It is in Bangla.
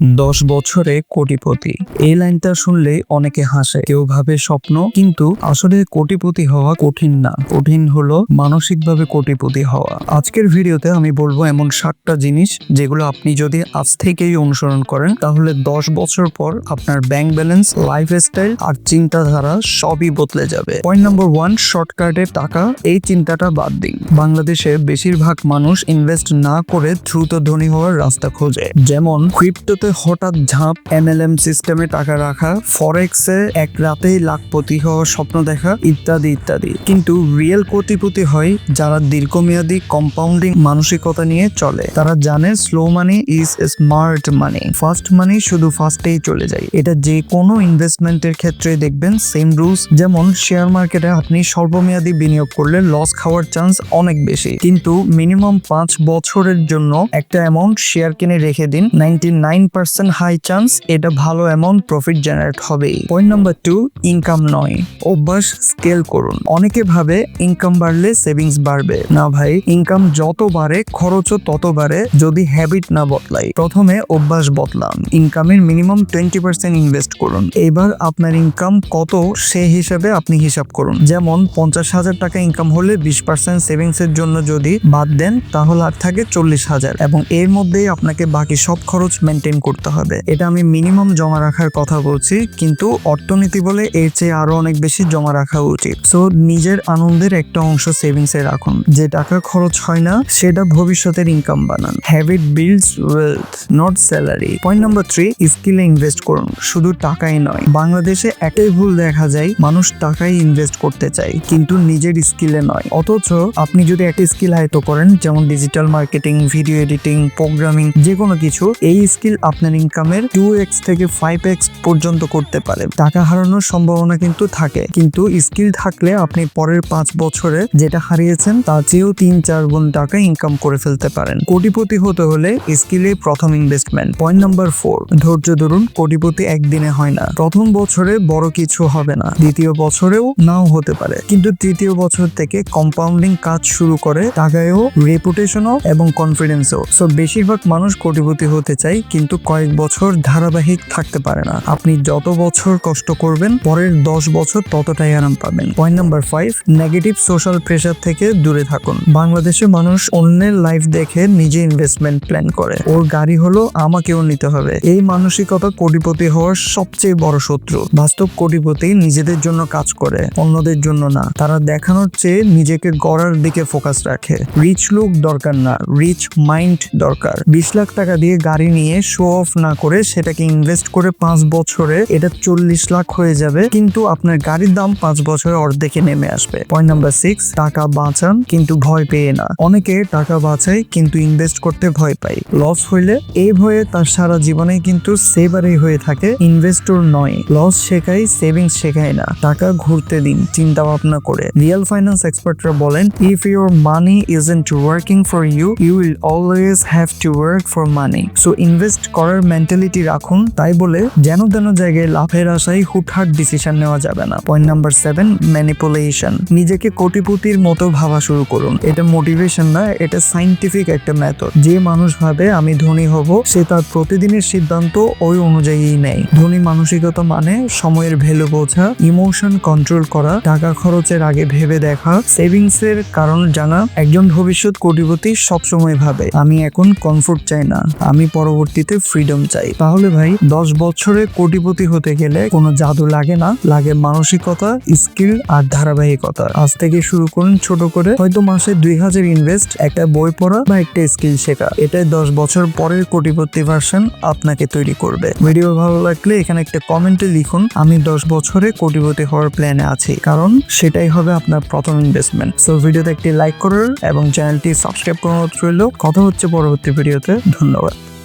দশ বছরে কোটিপতি। এই লাইনটা শুনলে অনেকে হাসে। কেউ ভাবে স্বপ্ন, কিন্তু আসলে কোটিপতি হওয়া কঠিন না। কঠিন হলো মানসিকভাবে কোটিপতি হওয়া। আজকের ভিডিওতে আমি বলব এমন সাতটা জিনিস যেগুলো আপনি যদি আজ থেকেই অনুসরণ করেন, তাহলে দশ বছর পর আপনার ব্যাংক ব্যালেন্স লাইফ স্টাইল আর চিন্তাধারা সবই বদলে যাবে। পয়েন্ট নাম্বার ওয়ান শর্টকাটে টাকা। এই চিন্তাটা বাদ দিন। বাংলাদেশে বেশিরভাগ মানুষ ইনভেস্ট না করে দ্রুত ধনী হওয়ার রাস্তা খোঁজে। যেমন ক্রিপ্টোতে হঠাৎ ঝাঁপ এমএলএম সিস্টেমে টাকা রাখা ফরেক্স ফরেক্সে এক রাতেই লাখপতি হওয়ার স্বপ্ন দেখা, ইত্যাদি ইত্যাদি। কিন্তু রিয়েল কোটিপতি হয় যারা দীর্ঘমেয়াদী কম্পাউন্ডিং মানসিকতা নিয়ে চলে। তারা জানে slow money is smart money fast money শুধু ফাস্টেই চলে যায়। এটা যে কোনো ইনভেস্টমেন্টের ক্ষেত্রে দেখবেন সেম রুলস যেমন শেয়ার মার্কেটে আপনি স্বল্পমেয়াদী বিনিয়োগ করলে লস খাওয়ার চান্স অনেক বেশি। কিন্তু মিনিমাম পাঁচ বছরের জন্য একটা অ্যামাউন্ট শেয়ার কিনে রেখে দিন। Ninety nine percent high chance এটা ভালো অ্যামাউন্ট প্রফিট জেনারেট হবে। পয়েন্ট নাম্বার টু ইনকাম নয়। অভ্যাস স্কেল করুন। অনেকে ভাবে ইনকাম বাড়লে সেভিংস বাড়বে। না ভাই ইনকাম যত বাড়ে, খরচও তত বাড়ে, যদি হ্যাবিট না বদলাই। প্রথমে অভ্যাস বদলান। ইনকামের মিনিমাম টোয়েন্টি পার্সেন্ট ইনভেস্ট করুন। এবার আপনার ইনকাম কত, সে হিসাবে আপনি হিসাব করুন। যেমন পঞ্চাশ হাজার টাকা ইনকাম হলে বিশ পার্সেন্ট সেভিংস এর জন্য যদি বাদ দেন, তাহলে আর থাকে চল্লিশ হাজার। এবং এর মধ্যেই আপনাকে বাকি সব খরচ মেনটেন করতে হবে। এটা আমি মিনিমাম জমা রাখার কথা বলছি, কিন্তু অর্থনীতি বলে এর চেয়ে আরও অনেক বেশি জমা রাখা উচিত। সো নিজের আনন্দের একটা অংশ সেভিংস এ রাখুন। যে টাকা খরচ হয় না, সেটা ভবিষ্যতের ইনকাম বানান। Habit builds wealth not salary point number three স্কিলে invest করুন। শুধু টাকাই নয়, বাংলাদেশে একটাই ভুল দেখা যায়, মানুষ টাকাই ইনভেস্ট করতে চায়, কিন্তু নিজের স্কিলে নয়। অথচ, আপনি যদি একটা স্কিল আয়ত্ত করেন, যেমন digital marketing video editing programming যে কোনো কিছু, এই স্কিল আপনার ইনকামের টু এক্স থেকে ফাইভ এক্স পর্যন্ত করতে পারে। টাকা হারানোর সম্ভাবনা কিন্তু থাকে। কিন্তু স্কিল থাকলে আপনি পরের পাঁচ বছরে যেটা হারিয়েছেন, তার চেয়েও তিন চার গুণ টাকা ইনকাম করে ফেলতে পারেন। কোটিপতি হতে হলে স্কিলে প্রথম ইনভেস্টমেন্ট পয়েন্ট নাম্বার ফোর ধৈর্য ধরুন, কোটিপতি একদিনে হয় না। প্রথম বছরে বড় কিছু হবে না। দ্বিতীয় বছরেও নাও হতে পারে। কিন্তু তৃতীয় বছর থেকে কম্পাউন্ডিং কাজ শুরু করে, টাকায়ও রেপুটেশনও এবং কনফিডেন্সও সো বেশিরভাগ মানুষ কোটিপতি হতে চায়, কিন্তু কয়েক বছর ধারাবাহিক থাকতে পারে না। আপনি যত বছর কষ্ট করবেন, পরের দশ বছর ততটাই আরাম পাবেন। Point number five negative social pressure থেকে দূরে থাকুন। বাংলাদেশে মানুষ অন্যের লাইফ দেখে নিজে ইনভেস্টমেন্ট প্ল্যান করে। ওর গাড়ি হলো আমাকেও নিতে হবে। এই মানসিকতা কোটিপতি হওয়ার সবচেয়ে বড় শত্রু। বাস্তব কোটিপতি নিজেদের জন্য কাজ করে, অন্যদের জন্য না। তারা দেখানোর চেয়ে নিজেকে গড়ার দিকে ফোকাস রাখে। রিচ লুক দরকার না। রিচ মাইন্ড দরকার। বিশ লাখ টাকা দিয়ে গাড়ি নিয়ে শো অফ না করে সেটাকে ইনভেস্ট করে পাঁচ বছরে এটা চল্লিশ লাখ হয়ে যাবে, কিন্তু আপনার গাড়ির দাম পাঁচ বছরে অর্ধেকে নেমে আসবে। পয়েন্ট নাম্বার সিক্স টাকা বাঁচান, কিন্তু ভয় পেয়ে না। অনেকে টাকা বাঁচায়, কিন্তু ইনভেস্ট করতে ভয় পায়। লস হইলে এই ভয়ে তার সারা জীবনে কিন্তু সেভারেই হয়ে থাকে ইনভেস্টর নয়। লস শেখায় সেভিংস শেখায় না। টাকা ঘুরতে দিন চিন্তা ভাবনা করে। রিয়েল ফাইন্যান্স এক্সপার্টরা বলেন if your money isn't working for you you will always have to work for money so invest করার মেন্টালিটি রাখুন, তাই বলে যেন তেন জায়গায় লাভের আশায় হুটহাট ডিসিশন নেওয়া যাবে না। পয়েন্ট নাম্বার সেভেন ম্যানিপুলেশন নিজেকে কোটিপতির মতো ভাবা শুরু করুন। এটা মোটিভেশন না, এটা সাইন্টিফিক একটা মেথড যে মানুষ ভাবে, আমি ধনী হব সে তার প্রতিদিনের সিদ্ধান্ত ওই অনুযায়ী নেয়। ধনী মানসিকতা মানে সময়ের ভ্যালু বোঝা ইমোশন কন্ট্রোল করা, টাকা খরচের আগে ভেবে দেখা সেভিংস এর কারণ জানা। একজন ভবিষ্যৎ কোটিপতি সবসময় ভাবে, আমি এখন কমফোর্ট চাই না, আমি পরবর্তীতে ফ্রিডম চাই। তাহলে ভাই, দশ বছরে কোটিপতি হতে গেলে কোনো জাদু লাগে না। লাগে মানসিকতা স্কিল আর ধারাবাহিকতা। আজ থেকে শুরু করুন ছোট করে। হয়তো মাসে দুই হাজার ইনভেস্ট একটা বই পড়া বা একটা স্কিল শেখা। এটাই দশ বছর পরের কোটিপতি ভার্সন আপনাকে তৈরি করবে। ভিডিও ভালো লাগলে এখানে একটা কমেন্টে লিখুন, আমি দশ বছরে কোটিপতি হওয়ার প্ল্যানে আছি। কারণ সেটাই হবে আপনার প্রথম ইনভেস্টমেন্ট সো ভিডিওতে একটি লাইক করুন এবং চ্যানেলটি সাবস্ক্রাইব করার রইল। কথা হচ্ছে পরবর্তী ভিডিওতে ধন্যবাদ।